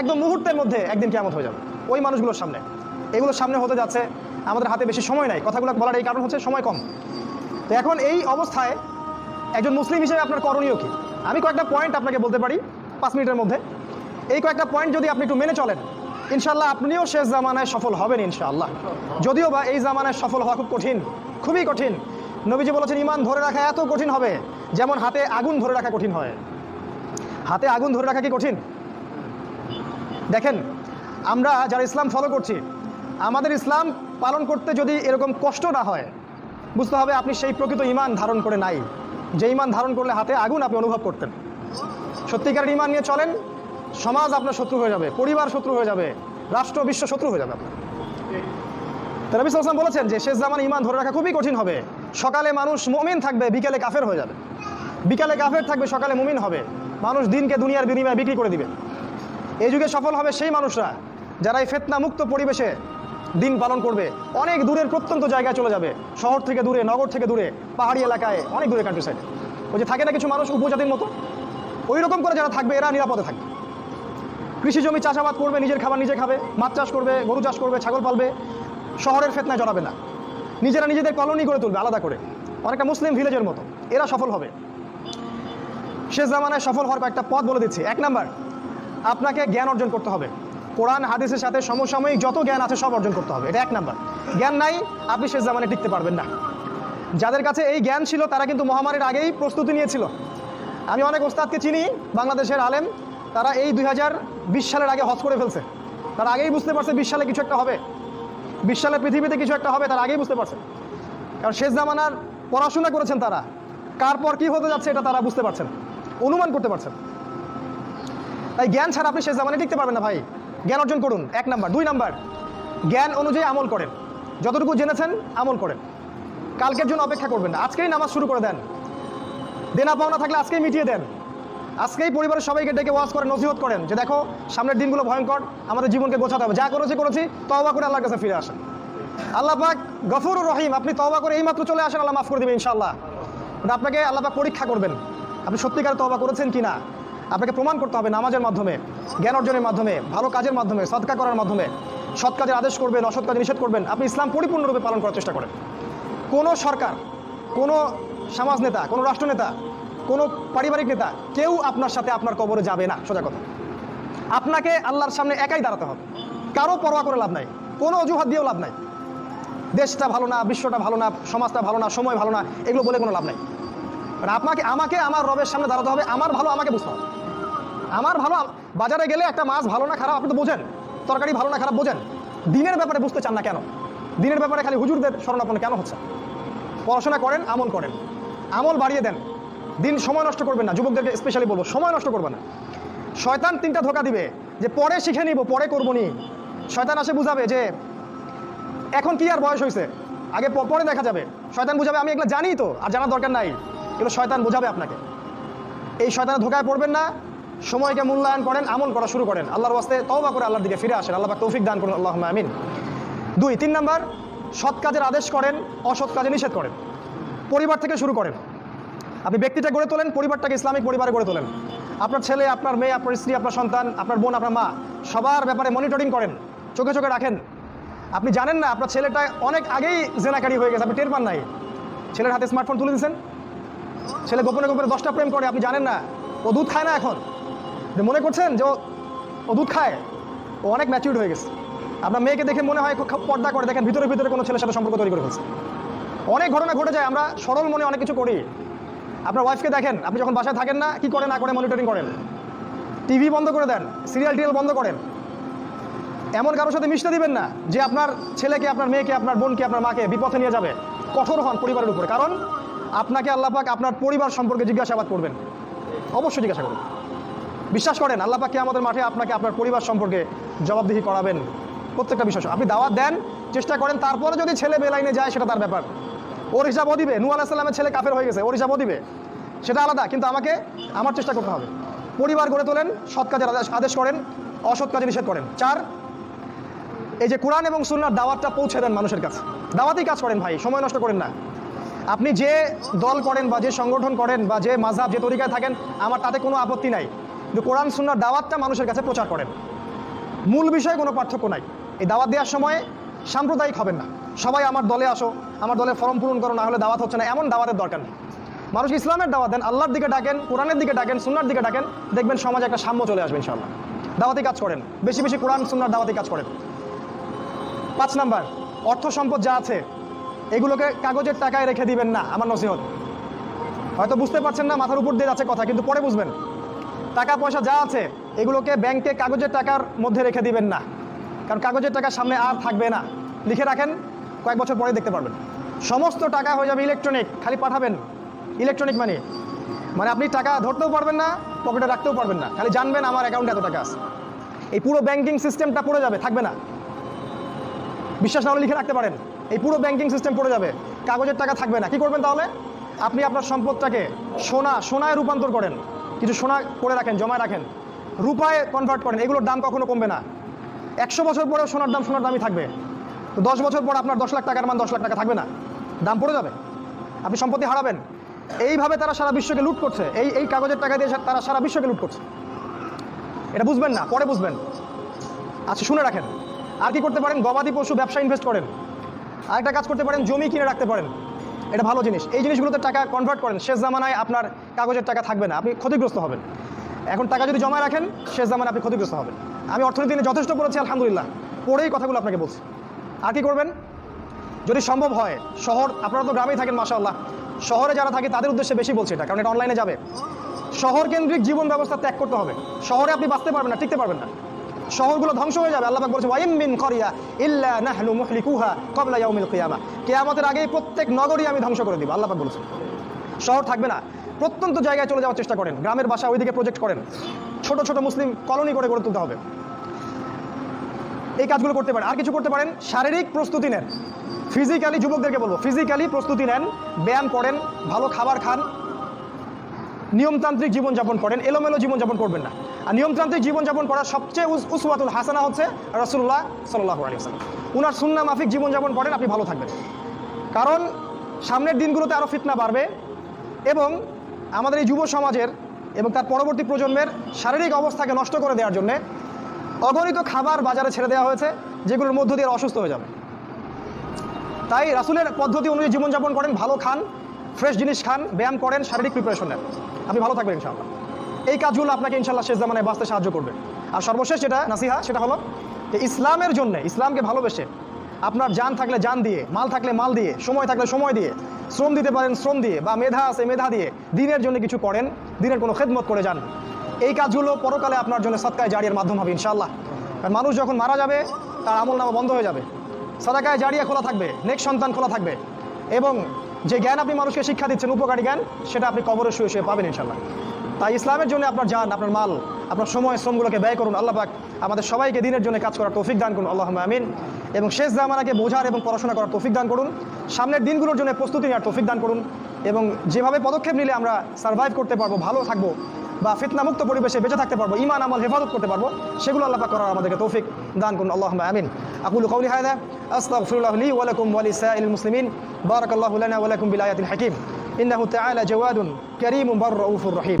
একদম মুহূর্তের মধ্যে একদিন কেমন হয়ে যাবে। ওই মানুষগুলোর সামনে। এগুলোর সামনে হতে যাচ্ছে, আমাদের হাতে বেশি সময় নাই। কথাগুলো বলার এই কারণ হচ্ছে সময় কম। তো এখন এই অবস্থায় একজন মুসলিম হিসেবে আপনার করণীয় কি? আমি কয়েকটা পয়েন্ট আপনাকে বলতে পারি পাঁচ মিনিটের মধ্যে। এই কয়েকটা পয়েন্ট যদি আপনি একটু মেনে চলেন ইনশাল্লাহ আপনিও শেষ জামানায় সফল হবেন ইনশাআল্লাহ। যদিও বা এই জামানায় সফল হওয়া খুব কঠিন, খুবই কঠিন। নবীজি বলেছেন, ইমান ধরে রাখা এত কঠিন হবে, যেমন হাতে আগুন ধরে রাখা কঠিন হয়। হাতে আগুন ধরে রাখা কি কঠিন? দেখেন, আমরা যারা ইসলাম ফলো করছি, আমাদের ইসলাম পালন করতে যদি এরকম কষ্ট না হয়, বুঝতে হবে আপনি সেই প্রকৃত ইমান ধারণ করে নাই। যে ইমান ধারণ করলে হাতে আগুন আপনি অনুভব করতেন। সত্যিকারের ইমান নিয়ে চলেন, সমাজ আপনার শত্রু হয়ে যাবে, পরিবার শত্রু হয়ে যাবে, রাষ্ট্র, বিশ্ব শত্রু হয়ে যাবে আপনার। তো নবী সাল্লাম বলেছেন যে, শেষ জামান ইমান ধরে রাখা খুবই কঠিন হবে। সকালে মানুষ মমিন থাকবে, বিকেলে কাফের হয়ে যাবে। বিকালে কাফের থাকবে, সকালে মুমিন হবে। মানুষ দিনকে দুনিয়ার বিনিময়ে বিক্রি করে দিবে। এই যুগে সফল হবে সেই মানুষরা যারা এই ফেতনা মুক্ত পরিবেশে দিন পালন করবে। অনেক দূরের প্রত্যন্ত জায়গায় চলে যাবে। শহর থেকে দূরে, নগর থেকে দূরে, পাহাড়ি এলাকায়, অনেক দূরে কান্ট্রি সাইডে ওই যে থাকে না কিছু মানুষ উপজাতির মতো? ওই রকম করে যারা থাকবে, এরা নিরাপদে থাকবে। কৃষি জমি চাষাবাদ করবে, নিজের খাবার নিজে খাবে, মাছ চাষ করবে, গরু চাষ করবে, ছাগল পালবে, শহরের ফেতনায় জড়াবে না। নিজেরা নিজেদের কলোনি করে তুলবে, আলাদা করে। অনেকটা মুসলিম ভিলেজের মতো। এরা সফল হবে। শেষ জামানায় সফল হওয়ার কয়েকটা পথ বলে দিচ্ছি। এক নাম্বার আপনাকে জ্ঞান অর্জন করতে হবে। কোরআন, হাদিসের সাথে সমসাময়িক যত জ্ঞান আছে সব অর্জন করতে হবে। এটা এক নাম্বার। জ্ঞান নাই, আপনি শেষ জামানে টিকতে পারবেন না। যাদের কাছে এই জ্ঞান ছিল, তারা কিন্তু মহামারীর আগেই প্রস্তুতি নিয়েছিল। আমি অনেক ওস্তাদকে চিনি, বাংলাদেশের আলেম। তারা এই দুই হাজার বিশ সালের আগে হজ করে ফেলছে। তারা আগেই বুঝতে পারছে বিশ সালে কিছু একটা হবে। বিশ সালে পৃথিবীতে কিছু একটা হবে, তারা আগেই বুঝতে পারছে। কারণ শেষ জামানার পড়াশোনা করেছেন তারা। কার পর কী হতে যাচ্ছে, এটা তারা বুঝতে পারছেন অনুমান করতে পারছেন তাই জ্ঞান ছাড়া আপনি শেষ জামানে টিকতে পারবেন না ভাই। জ্ঞান অর্জন করুন। এক নাম্বার। দুই নাম্বার। জ্ঞান অনুযায়ী আমল করেন। যতটুকু জেনেছেন, আমল করেন। কালকের জন্য অপেক্ষা করবেন না। আজকেই নামাজ শুরু করে দেন। দেনা পাওনা থাকলে আজকেই মিটিয়ে দেন। আজকেই পরিবারের সবাইকে ডেকে ওয়াজ করেন, নসিহত করেন যে দেখো, সামনের দিনগুলো ভয়ঙ্কর, আমাদের জীবনকে গোছাতে হবে। যা করেছি করেছি, তওবা করে আল্লাহর কাছে ফিরে আসেন। আল্লাহ পাক গফুর রহিম, আপনি তওবা করে এইমাত্র চলে আসেন, আল্লাহ মাফ করে দেবেন ইনশাআল্লাহ। কিন্তু আপনাকে আল্লাহ পাক পরীক্ষা করবেন। আপনি সত্যিকার তওবা করেছেন কিনা? আপনাকে প্রমাণ করতে হবে নামাজের মাধ্যমে, জ্ঞান অর্জনের মাধ্যমে, ভালো কাজের মাধ্যমে, সৎকা করার মাধ্যমে। সৎ কাজের আদেশ করবেন, অসৎ কাজে নিষেধ করবেন। আপনি ইসলাম পরিপূর্ণরূপে পালন করার চেষ্টা করেন। কোনো সরকার, কোনো সমাজ নেতা, কোনো রাষ্ট্রনেতা কোনো পারিবারিক নেতা, কেউ আপনার সাথে আপনার কবরে যাবে না, সোজা কথা। আপনাকে আল্লাহর সামনে একাই দাঁড়াতে হবে। কারও পরোয়া করে লাভ নাই, কোনো অজুহাত দিয়েও লাভ নাই। দেশটা ভালো না, বিশ্বটা ভালো না, সমাজটা ভালো না, সময় ভালো না, এগুলো বলে কোনো লাভ নাই। আপনাকে, আমাকে, আমার রবের সামনে দাঁড়াতে হবে, আমার ভালো আমাকে বুঝতে হবে। আমার ভালো বাজারে গেলে একটা মাছ ভালো না খারাপ, আপনি তো বোঝেন। তরকারি ভালো না খারাপ বোঝেন। দিনের ব্যাপারে বুঝতে চান না কেন? দিনের ব্যাপারে খালি হুজুরদের স্মরণাপন্ন কেন হচ্ছে পড়াশোনা করেন, আমল করেন। আমল বাড়িয়ে দেন। দিন সময় নষ্ট করবেন না। যুবকদেরকে স্পেশালি বলব, সময় নষ্ট করবেন না। শয়তান তিনটা ধোকা দিবে, যে পরে শিখে নিব, পরে করব নি। শয়তান আসে বুঝাবে যে, এখন কি আর বয়স হয়েছে আগে পরে দেখা যাবে। শয়তান বুঝাবে, আমি এগুলো জানি তো, আর জানার দরকার নাই। এগুলো শয়তান বোঝাবে আপনাকে। এই শয়তানের ধোকায় পড়বেন না। সময়কে মূল্যায়ন করেন, আমল করা শুরু করেন। আল্লাহর ওয়াস্তে তওবা করে আল্লাহর দিকে ফিরে আসেন। আল্লাহ তৌফিক দান করুন। আল্লাহ আমিন। দুই, তিন নাম্বার, সৎ কাজের আদেশ করেন, অসৎ কাজে নিষেধ করেন। পরিবার থেকে শুরু করেন। আপনি ব্যক্তিটা গড়ে তোলেন, পরিবারটাকে ইসলামিক পরিবারে গড়ে তোলেন। আপনার ছেলে, আপনার মেয়ে, আপনার স্ত্রী, আপনার সন্তান, আপনার বোন, আপনার মা, সবার ব্যাপারে মনিটরিং করেন, চোখে চোখে রাখেন। আপনি জানেন না, আপনার ছেলেটা অনেক আগেই জেনাকারি হয়ে গেছে, আপনি টের পান নাই। ছেলের হাতে স্মার্টফোন তুলে দিয়েছেন। ছেলে গোপনে গোপনে দশটা প্রেম করে, আপনি জানেন না, ও দুধ খায় না এখন। যে মনে করছেন যে ও- দুধ খায়? ও অনেক ম্যাচিউর্ড হয়ে গেছে। আপনার মেয়েকে দেখে মনে হয় পর্দা করে। দেখেন, ভিতরে ভিতরে কোনো ছেলের সাথে সম্পর্ক তৈরি করে ফেলছে। অনেক ঘটনা ঘটে যায়, আমরা সরল মনে অনেক কিছু করি। আপনার ওয়াইফকে দেখেন, আপনি যখন বাসায় থাকেন না, কি করে না করে মনিটরিং করেন। টিভি বন্ধ করে দেন সিরিয়াল টিরিয়াল বন্ধ করেন। এমন কারোর সাথে মিশতে দিবেন না, যে আপনার ছেলেকে, আপনার মেয়েকে, আপনার বোনকে, আপনার মাকে বিপথে নিয়ে যাবে। কঠোর হন পরিবারের উপরে। কারণ আপনাকে আল্লাহ পাক আপনার পরিবার সম্পর্কে জিজ্ঞাসাবাদ করবেন। অবশ্যই জিজ্ঞাসা করবেন। বিশ্বাস করেন, আল্লাহ পাক আমাদের মাঠে আপনাকে, আপনার পরিবার সম্পর্কে জবাবদিহি করাবেন। প্রত্যেকটা বিষয় আপনি দাওয়াত দেন, চেষ্টা করেন, তারপরে যদি ছেলে বেলাইনে যায়, সেটা তার ব্যাপার। ওর হিসাবও দিবে নু আলাহিসাল্লামের ছেলে কাফের হয়ে গেছে, ওর হিসাবও দিবে। সেটা আলাদা, কিন্তু আমাকে, আমার চেষ্টা করতে হবে। পরিবার গড়ে তোলেন, সৎ কাজের আদেশ আদেশ করেন, অসৎ কাজে নিষেধ করেন। চার, এই যে কোরআন এবং সুন্নার দাওয়াতটা পৌঁছে দেন মানুষের কাছে। দাওয়াতেই কাজ করেন ভাই, সময় নষ্ট করেন না। আপনি যে দল করেন বা যে সংগঠন করেন বা যে মাঝাব যে তরিকায় থাকেন, আমার তাতে কোনো আপত্তি নাই। কিন্তু কোরআন সুন্নার দাওয়াতটা মানুষের কাছে প্রচার করেন। মূল বিষয়ে কোনো পার্থক্য নাই। এই দাওয়াত দেওয়ার সময় সাম্প্রদায়িক হবেন না। সবাই আমার দলে আসো, আমার দলে ফর্ম পূরণ করো, না হলে দাওয়াত হচ্ছে না। এমন দাওয়াতের দরকার নেই। মানুষ ইসলামের দাওয়াত দেন, আল্লাহর দিকে ডাকেন, কোরআনের দিকে ডাকেন সুন্নার দিকে ডাকেন, দেখবেন সমাজে একটা সাম্য চলে আসবে ইনশাল্লাহ দাওয়াতি কাজ করেন। বেশি বেশি কোরআন সুন্নার দাওয়াতি কাজ করেন। পাঁচ নাম্বার, অর্থ সম্পদ যা আছে, এগুলোকে কাগজের টাকায় রেখে দিবেন না, আমার নসিহত। হয়তো বুঝতে পারছেন না, মাথার উপর দিয়ে যাচ্ছে কথা, কিন্তু পরে বুঝবেন। টাকা পয়সা যা আছে, এগুলোকে ব্যাংকে কাগজের টাকার মধ্যে রেখে দিবেন না। কারণ কাগজের টাকা সামনে আর থাকবে না। লিখে রাখেন, কয়েক বছর পরে দেখতে পারবেন। সমস্ত টাকা হয়ে যাবে ইলেকট্রনিক খালি পাঠাবেন। ইলেকট্রনিক মানি মানে আপনি টাকা ধরতেও পারবেন না, পকেটে রাখতেও পারবেন না। খালি জানবেন আমার অ্যাকাউন্টে এত টাকা আছে। এই পুরো ব্যাংকিং সিস্টেমটা পড়ে যাবে, থাকবে না। বিশ্বাস না হলে লিখে রাখতে পারেন। এই পুরো ব্যাংকিং সিস্টেম পড়ে যাবে। কাগজের টাকা থাকবে না। কি করবেন তাহলে? আপনি আপনার সম্পদটাকে সোনা, সোনায় রূপান্তর করেন। কিছু সোনা করে রাখেন, জমায় রাখেন। রূপায় কনভার্ট করেন, এগুলোর দাম কখনো কমবে না। একশো বছর পরেও সোনার দাম সোনার দামই থাকবে। তো দশ বছর পর আপনার দশ লাখ টাকার মান দশ লাখ টাকা থাকবে না। দাম পড়ে যাবে। আপনি সম্পত্তি হারাবেন। এইভাবে তারা সারা বিশ্বকে লুট করছে। এই এই কাগজের টাকা দিয়ে তারা সারা বিশ্বকে লুট করছে। এটা বুঝবেন না, পরে বুঝবেন। আচ্ছা শুনে রাখেন। আর কি করতে পারেন? গবাদি পশু ব্যবসা ইনভেস্ট করেন। আরেকটা কাজ করতে পারেন, জমি কিনে রাখতে পারেন। এটা ভালো জিনিস। এই জিনিসগুলোতে টাকা কনভার্ট করেন, শেষ জামানায় আপনার কাগজের টাকা থাকবে না, আপনি ক্ষতিগ্রস্ত হবেন। এখন টাকা যদি জমা রাখেন, শেষ জামানায় আপনি ক্ষতিগ্রস্ত হবেন। আমি অর্থনীতি নিয়ে যথেষ্ট পড়েছি, আলহামদুলিল্লাহ। পড়েই কথাগুলো আপনাকে বলছি। আর কি করবেন? যদি সম্ভব হয়, শহর, আপনারা তো গ্রামেই থাকেন, মাশাআল্লাহ। শহরে যারা থাকে, তাদের উদ্দেশ্যে বেশি বলছে এটা, কারণ এটা অনলাইনে যাবে। শহর কেন্দ্রিক জীবন ব্যবস্থা ত্যাগ করতে হবে। শহরে আপনি বাঁচতে পারবেন না, টিকতে পারবেন না। শহরগুলো ধ্বংস হয়ে যাবে, আল্লাহ বলছে, ওয়াইম মিন করিয়া ইল্লা নাহনু মুহলিকুহা ক্বাবলা ইয়াউমিল কিয়ামা। কিয়ামতের আগেই প্রত্যেক নগরী আমি ধ্বংস করে দিব, আল্লাহ বলেছে শহর থাকবে না, প্রত্যন্ত জায়গায় চলে যাওয়ার চেষ্টা করেন, গ্রামের বাসা ওইদিকে প্রজেক্ট করেন, ছোট ছোট মুসলিম কলোনি করে গড়ে তুলতে হবে। এই কাজগুলো করতে পারেন। আর কিছু করতে পারেন, শারীরিক প্রস্তুতি নেন। ফিজিক্যালি যুবকদেরকে বলব ফিজিক্যালি প্রস্তুতি নেন, ব্যায়াম করেন, ভালো খাবার খান নিয়মতান্ত্রিক জীবনযাপন করেন, এলোমেলো জীবনযাপন করবেন না। আর নিয়মতান্ত্রিক জীবনযাপন করার সবচেয়ে উস- উসওয়াতুল হাসানা হচ্ছে রসুল্লাহ সাল্লাহ আলী সাল্লাম উনার সুন্না মাফিক জীবনযাপন করেন, আপনি ভালো থাকবেন। কারণ সামনের দিনগুলোতে আরও ফিতনা বাড়বে এবং আমাদের এই যুব সমাজের এবং তার পরবর্তী প্রজন্মের শারীরিক অবস্থাকে নষ্ট করে দেওয়ার জন্যে অগণিত খাবার বাজারে ছেড়ে দেওয়া হয়েছে, যেগুলোর মধ্য দিয়ে অসুস্থ হয়ে যাবে। তাই রাসুলের পদ্ধতি অনুযায়ী জীবনযাপন করেন, ভালো খান ফ্রেশ জিনিস খান, ব্যায়াম করেন, শারীরিক প্রিপারেশন নেন। আপনি ভালো থাকবেন ইনশাআল্লাহ। এই কাজগুলো আপনাকে ইনশাল্লাহ শেষ জামানায় বাঁচতে সাহায্য করবে। আর সর্বশেষ যেটা, নাসিহা, সেটা হলো যে ইসলামের জন্য, ইসলামকে ভালোবেসে আপনার জান থাকলে জান দিয়ে, মাল থাকলে মাল দিয়ে, সময় থাকলে সময় দিয়ে, শ্রম দিতে পারেন শ্রম দিয়ে বা মেধা আছে মেধা দিয়ে, দিনের জন্য কিছু করেন, দিনের কোনো খেদমত করে যান। এই কাজগুলো পরকালে আপনার জন্য সৎকায় জারিয়ার মাধ্যম হবে ইনশাআল্লাহ। কারণ মানুষ যখন মারা যাবে, তার আমল নামা বন্ধ হয়ে যাবে। সাদাকায় জারিয়া খোলা থাকবে নেক্সট সন্তান খোলা থাকবে। এবং যে জ্ঞান আপনি মানুষকে শিক্ষা দিচ্ছেন, উপকারী জ্ঞান, সেটা আপনি কবরে শুয়ে শুয়ে পাবেন ইনশাল্লাহ তাই ইসলামের জন্য আপনার যান আপনার মাল, আপনার সময়, শ্রমগুলোকে ব্যয় করুন, আল্লাহ পাক আমাদের সবাইকে দিনের জন্য কাজ করার তৌফিক দান করুন আল্লাহ আমিন। এবং শেষ জামানাকে বোঝার এবং পড়াশোনা করার তৌফিক দান করুন। সামনের দিনগুলোর জন্য প্রস্তুতি নেওয়ার তৌফিক দান করুন। এবং যেভাবে পদক্ষেপ নিলে আমরা সার্ভাইভ করতে পারব, ভালো থাকব বা ফিতনামুক্ত পরিবেশে বেঁচে থাকতে পারব ইমান আমল, হেফাজত করতে পারব, সেগুলো আল্লাহ পাক করার আমাদেরকে তৌফিক দান করুন আল্লাহ আমিন। আকুল কৌলি হায়দা আস্তাগফিরুল্লাহ লি ওয়া লাকুম ওয়া লিসাইল মুসলিমিন। বারাকাল্লাহু লানা ওয়া লাকুম বিল আয়াতিল হাকিম। ইন্নাহু তাআলা জাওয়াদুন কারীমুন বাররাউফুর রহিম।